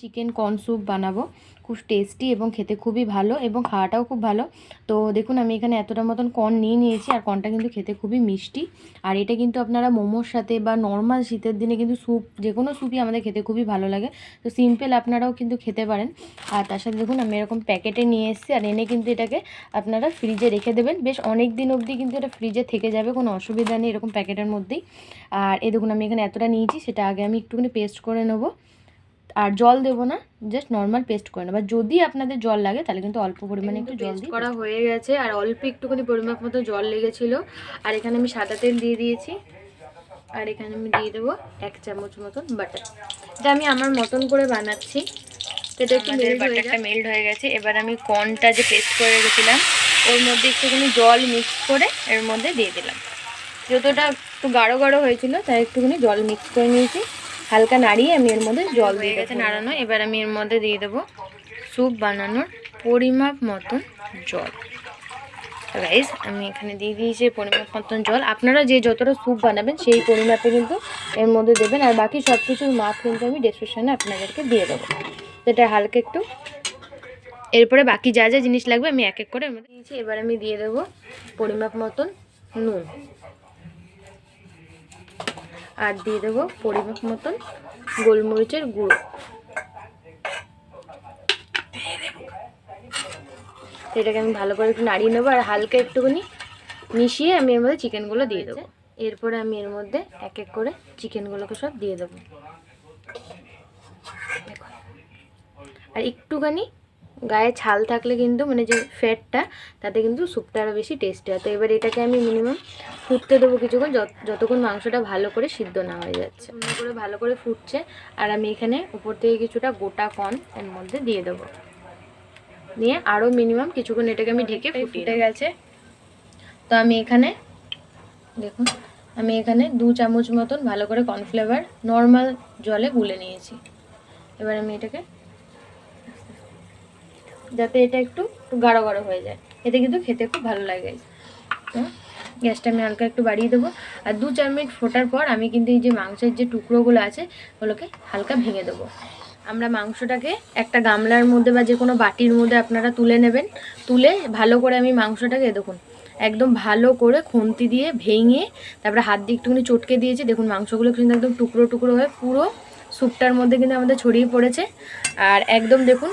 Chicken corn soup বানাবো। খুব tasty এবং খেতে খুবই ভালো এবং খাওয়াটাও খুব ভালো। তো দেখুন, আমি এখানে এতটা মতন কর্ন নিয়ে নিয়েছি আর কর্নটা কিন্তু খেতে খুবই মিষ্টি। আর এটা কিন্তু আপনারা মোমোর সাথে বা নর্মাল শীতের দিনে কিন্তু স্যুপ যে কোনো স্যুপই আমাদের খেতে খুবই ভালো লাগে। তো সিম্পল আপনারাও কিন্তু খেতে পারেন। আর তার সাথে দেখুন, আমি এরকম প্যাকেটে নিয়ে এসেছি আর এনে কিন্তু এটাকে আপনারা ফ্রিজে রেখে দেবেন। বেশ অনেক দিন অবধি কিন্তু এটা ফ্রিজে থেকে যাবে, কোনো অসুবিধা নেই এরকম প্যাকেটের মধ্যেই। আর এ দেখুন, আমি এখানে এতটা নিয়েছি, সেটা আগে আমি একটুখানি পেস্ট করে নেব। আর জল দেবো না জাস্ট নর্মাল পেস্ট করে নেব। আর যদি আপনাদের জল লাগে তাহলে কিন্তু অল্প পরিমাণে একটু জল করা হয়ে গেছে আর অল্প একটুখানি পরিমাপ মতো জল লেগেছিলো। আর এখানে আমি সাদা তেল দিয়ে দিয়েছি। আর এখানে আমি দিয়ে দেবো এক চামচ মতন বাটার। এটা আমি আমার মতন করে বানাচ্ছি। এটা একটু মেল্ট হয়ে একটা মেল্ট হয়ে গেছে। এবার আমি কর্নটা যে পেস্ট করে রেখেছিলাম ওর মধ্যে একটুখানি জল মিক্স করে এর মধ্যে দিয়ে দিলাম। যতটা একটু গাঢ় গাঢ় হয়েছিল তাই একটুখানি জল মিক্স করে নিয়েছি। হালকা নাড়িয়ে আমি এর মধ্যে জল দিয়ে গেছে নাড়ানো এবার আমি এর মধ্যে দিয়ে দেবো স্যুপ বানানোর পরিমাপ মতন জল। রাইস আমি এখানে দিয়ে দিয়েছি পরিমাপ মতন জল। আপনারা যে যতটা স্যুপ বানাবেন সেই পরিমাপে কিন্তু এর মধ্যে দেবেন। আর বাকি সব কিছুর মাপ কিন্তু আমি ডেসক্রিপশানে আপনাদেরকে দিয়ে দেবো। এটা হালকা একটু। এরপরে বাকি যা যা জিনিস লাগবে আমি এক এক করে এর মধ্যে দিয়েছি। এবার আমি দিয়ে দেবো পরিমাপ মতন নুন। আর দিয়ে দেবো পরিমাপ মতন গোলমরিচের গুঁড়ো। এটাকে আমি ভালো করে একটু নাড়িয়ে নেব আর হালকা একটুখানি মিশিয়ে আমি এর মধ্যে চিকেনগুলো দিয়ে দেবো। এরপরে আমি এর মধ্যে এক এক করে চিকেনগুলোকে সব দিয়ে দেবো। আর একটুখানি গায়ে ছাল থাকলে কিন্তু মানে যে ফ্যাটটা তাতে কিন্তু স্যুপটা আরও বেশি টেস্টি হয়। তো এবার এটাকে আমি মিনিমাম ফুটতে দেবো কিছুক্ষণ যত- যতক্ষণ মাংসটা ভালো করে সিদ্ধ না হয়ে যাচ্ছে। করে ভালো করে ফুটছে আর আমি এখানে উপর থেকে কিছুটা গোটা কর্ন এর মধ্যে দিয়ে দেবো। নিয়ে আরও মিনিমাম কিছুক্ষণ এটাকে আমি ঢেকে ফুটে গেছে। তো আমি এখানে দেখুন আমি এখানে দু চামচ মতন ভালো করে কর্নফ্লেভার নর্মাল জলে গুলে নিয়েছি। এবার আমি এটাকে যাতে এটা একটু একটু গাঢ় গাঢ় হয়ে যায়। এতে কিন্তু খেতে খুব ভালো লাগে। তো গ্যাসটা আমি হালকা একটু বাড়িয়ে দেবো। আর দু চার মিনিট ফোটার পর আমি কিন্তু এই যে মাংসের যে টুকরোগুলো আছে, ওগুলোকে হালকা ভেঙে দেবো। আমরা মাংসটাকে একটা গামলার মধ্যে বা যে কোনো বাটির মধ্যে আপনারা তুলে নেবেন। তুলে ভালো করে আমি মাংসটাকে দেখুন, একদম ভালো করে খুন্তি দিয়ে ভেঙে, তারপরে হাত দিয়ে একটুখানি চটকে দিয়েছি। দেখুন মাংসগুলো কিন্তু একদম টুকরো টুকরো হয়ে পুরো স্যুপটার মধ্যে কিন্তু আমাদের ছড়িয়ে পড়েছে। আর একদম দেখুন,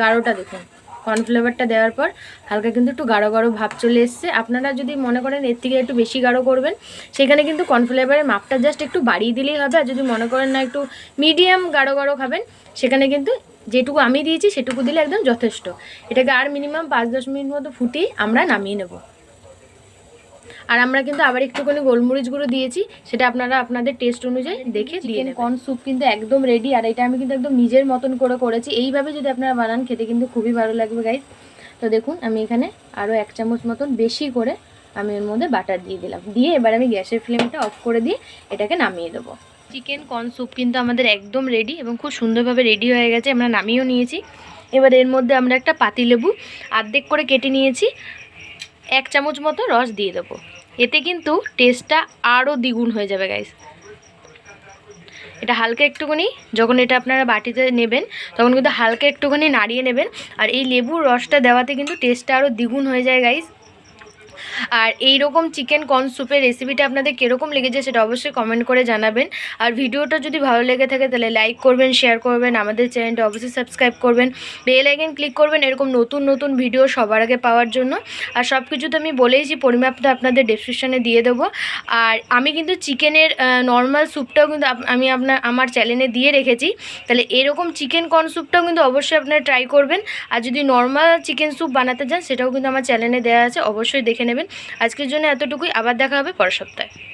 গাঢ়টা দেখুন। কর্নফ্লেভারটা দেওয়ার পর হালকা কিন্তু একটু গাঢ় গাঢ় ভাব চলে এসছে। আপনারা যদি মনে করেন এর থেকে একটু বেশি গাঢ় করবেন, সেখানে কিন্তু কর্নফ্লেভারের মাপটা জাস্ট একটু বাড়িয়ে দিলেই হবে। আর যদি মনে করেন না একটু মিডিয়াম গাঢ় গাঢ় খাবেন, সেখানে কিন্তু যেটুকু আমি দিয়েছি সেটুকু দিলে একদম যথেষ্ট। এটাকে আর মিনিমাম পাঁচ দশ মিনিট মতো ফুটিয়ে আমরা নামিয়ে নেব। আর আমরা কিন্তু আবার একটুখানি গোলমরিচ গুঁড়ো দিয়েছি সেটা আপনারা আপনাদের টেস্ট অনুযায়ী দেখে দিয়ে কর্ন স্যুপ কিন্তু একদম রেডি আর এটা আমি কিন্তু একদম নিজের মতন করে করেছি। এইভাবে যদি আপনারা বানান খেতে কিন্তু খুবই ভালো লাগবে গাইজ তো দেখুন আমি এখানে আরও এক চামচ মতন বেশি করে আমি এর মধ্যে বাটার দিয়ে দিলাম। দিয়ে এবার আমি গ্যাসের ফ্লেমটা অফ করে দিয়ে এটাকে নামিয়ে দেবো। চিকেন কর্ন স্যুপ কিন্তু আমাদের একদম রেডি এবং খুব সুন্দরভাবে রেডি হয়ে গেছে আমরা নামিয়েও নিয়েছি। এবার এর মধ্যে আমরা একটা পাতিলেবু আর্ধেক করে কেটে নিয়েছি। এক চামচ মতো রস দিয়ে দেবো। এতে কিন্তু টেস্টটা আরও দ্বিগুণ হয়ে যাবে গাইস এটা হালকা একটুখানি, যখন এটা আপনারা বাটিতে নেবেন, তখন কিন্তু হালকা একটুখানি নাড়িয়ে নেবেন। আর এই লেবুর রসটা দেওয়াতে কিন্তু টেস্টটা আরও দ্বিগুণ হয়ে যায় গাইস আর এই রকম চিকেন কর্ন স্যুপের রেসিপিটা আপনাদের কীরকম লেগেছে সেটা অবশ্যই কমেন্ট করে জানাবেন। আর ভিডিওটা যদি ভালো লেগে থাকে তাহলে লাইক করবেন শেয়ার করবেন, আমাদের চ্যানেলটা অবশ্যই সাবস্ক্রাইব করবেন। বেল আইকন ক্লিক করবেন এরকম নতুন নতুন ভিডিও সবার আগে পাওয়ার জন্য। আর সব কিছু তো আমি বলেইছি, পরিমাপটা আপনাদের ডেসক্রিপশানে দিয়ে দেবো। আর আমি কিন্তু চিকেনের নর্মাল স্যুপটাও কিন্তু আমি আপনার, আমার চ্যানেলে দিয়ে রেখেছি। তাহলে এরকম চিকেন কর্ন স্যুপটাও কিন্তু অবশ্যই আপনারা ট্রাই করবেন। আর যদি নর্মাল চিকেন স্যুপ বানাতে চান, সেটাও কিন্তু আমার চ্যানেলে দেওয়া আছে, অবশ্যই দেখে নেবেন। আজকের জন্য এতটুকুই। আবার দেখা হবে পরের সপ্তাহে।